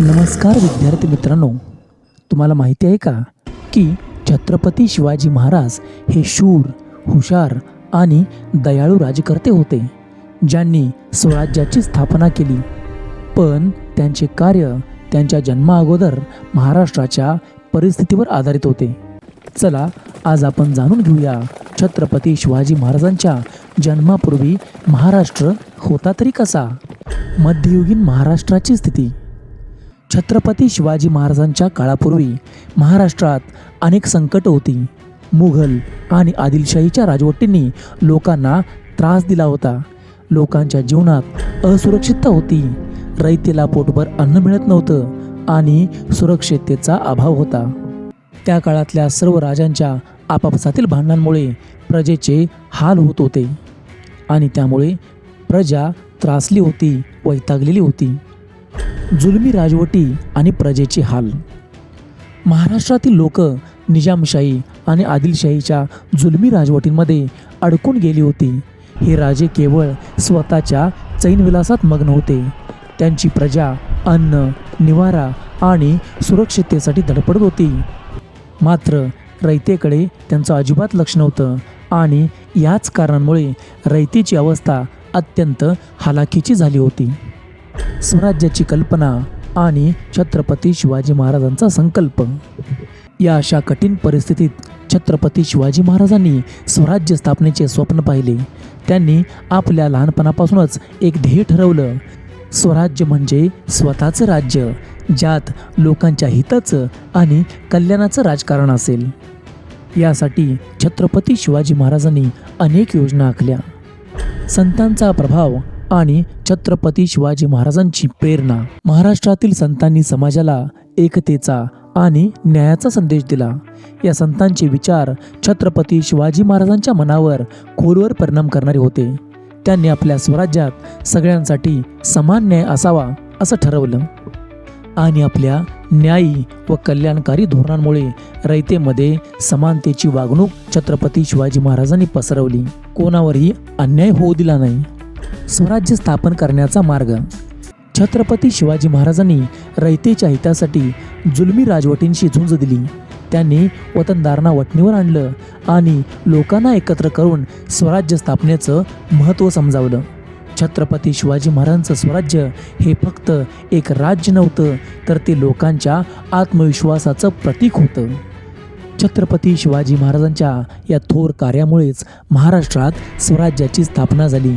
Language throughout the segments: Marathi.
नमस्कार विद्यार्थी मित्रांनो. तुम्हाला माहिती आहे का की छत्रपती शिवाजी महाराज हे शूर हुशार आणि दयाळू राजकर्ते होते ज्यांनी स्वराज्याची स्थापना केली. पण त्यांचे कार्य त्यांच्या जन्माअगोदर महाराष्ट्राच्या परिस्थितीवर आधारित होते. चला आज आपण जाणून घेऊया छत्रपती शिवाजी महाराजांच्या जन्मापूर्वी महाराष्ट्र होता तरी कसा? मध्ययुगीन महाराष्ट्राची स्थिती. छत्रपती शिवाजी महाराजांच्या काळापूर्वी महाराष्ट्रात अनेक संकट होती. मुघल आणि आदिलशाहीच्या राजवटींनी लोकांना त्रास दिला होता. लोकांच्या जीवनात असुरक्षितता होती. रयतेला पोटभर अन्न मिळत नव्हतं आणि सुरक्षिततेचा अभाव होता. त्या काळातल्या सर्व राजांच्या आपापसातील भांडणांमुळे प्रजेचे हाल होत होते आणि त्यामुळे प्रजा त्रासली होती वैतागलेली होती. जुलमी राजवटी आणि प्रजेचे हाल. महाराष्ट्रातील लोक निजामशाही आणि आदिलशाहीच्या जुलमी राजवटींमध्ये अडकून गेली होती. हे राजे केवळ स्वतःच्या चैनविलासात मग्न होते. त्यांची प्रजा अन्न निवारा आणि सुरक्षिततेसाठी धडपडत होती. मात्र रयतेकडे त्यांचं अजिबात लक्ष नव्हतं आणि याच कारणांमुळे रयतेची अवस्था अत्यंत हालाखीची झाली होती. स्वराज्याची कल्पना आणि छत्रपती शिवाजी महाराजांचा संकल्प. या अशा कठीण परिस्थितीत छत्रपती शिवाजी महाराजांनी स्वराज्य स्थापनेचे स्वप्न पाहिले. त्यांनी आपल्या लहानपणापासूनच एक ध्येय ठरवलं. स्वराज्य म्हणजे स्वतःचं राज्य ज्यात लोकांच्या हिताचं आणि कल्याणाचं राजकारण असेल. यासाठी छत्रपती शिवाजी महाराजांनी अनेक योजना आखल्या. संतांचा प्रभाव आणि छत्रपती शिवाजी महाराजांची प्रेरणा. महाराष्ट्रातील संतांनी समाजाला एकतेचा आणि न्यायाचा संदेश दिला. या संतांचे विचार छत्रपती शिवाजी महाराजांच्या मनावर खोलवर परिणाम करणारे होते. त्यांनी आपल्या स्वराज्यात सगळ्यांसाठी समान न्याय असावा असं ठरवलं. आणि आपल्या न्यायी व कल्याणकारी धोरणांमुळे रयतेमध्ये समानतेची वागणूक छत्रपती शिवाजी महाराजांनी पसरवली. कोणावरही अन्याय होऊ दिला नाही. स्वराज्य स्थापन करण्याचा मार्ग. छत्रपती शिवाजी महाराजांनी रयतेच्या हितासाठी जुलमी राजवटींशी झुंज दिली. त्यांनी वतनदारांना वटणीवर आणलं आणि लोकांना एकत्र करून स्वराज्य स्थापनेचं महत्त्व समजावलं. छत्रपती शिवाजी महाराजांचं स्वराज्य हे फक्त एक राज्य नव्हतं तर ते लोकांच्या आत्मविश्वासाचं प्रतीक होतं. छत्रपती शिवाजी महाराजांच्या या थोर कार्यामुळेच महाराष्ट्रात स्वराज्याची स्थापना झाली.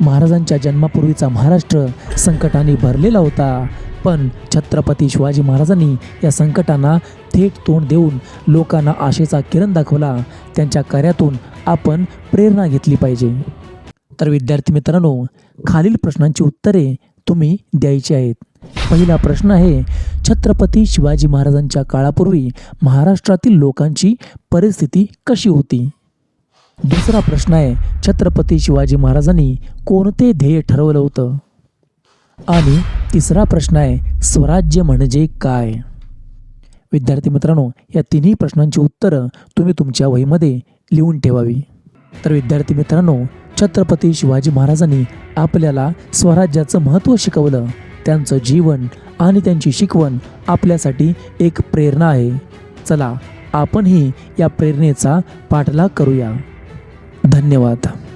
महाराजांच्या जन्मापूर्वीचा महाराष्ट्र संकटाने भरलेला होता. पण छत्रपती शिवाजी महाराजांनी या संकटांना थेट तोंड देऊन लोकांना आशेचा किरण दाखवला. त्यांच्या कार्यातून आपण प्रेरणा घेतली पाहिजे. तर विद्यार्थी मित्रांनो खालील प्रश्नांची उत्तरे तुम्ही द्यायची आहेत. पहिला प्रश्न आहे छत्रपती शिवाजी महाराजांच्या काळापूर्वी महाराष्ट्रातील लोकांची परिस्थिती कशी होती? दुसरा प्रश्न आहे छत्रपती शिवाजी महाराजांनी कोणते ध्येय ठरवलं होतं? आणि तिसरा प्रश्न आहे स्वराज्य म्हणजे काय? विद्यार्थी मित्रांनो या तिन्ही प्रश्नांची उत्तरं तुम्ही तुमच्या वहीमध्ये लिहून ठेवावी. तर विद्यार्थी मित्रांनो छत्रपती शिवाजी महाराजांनी आपल्याला स्वराज्याचं महत्त्व शिकवलं. त्यांचं जीवन आणि त्यांची शिकवण आपल्यासाठी एक प्रेरणा आहे. चला आपणही या प्रेरणेचा पाठलाग करूया. धन्यवाद.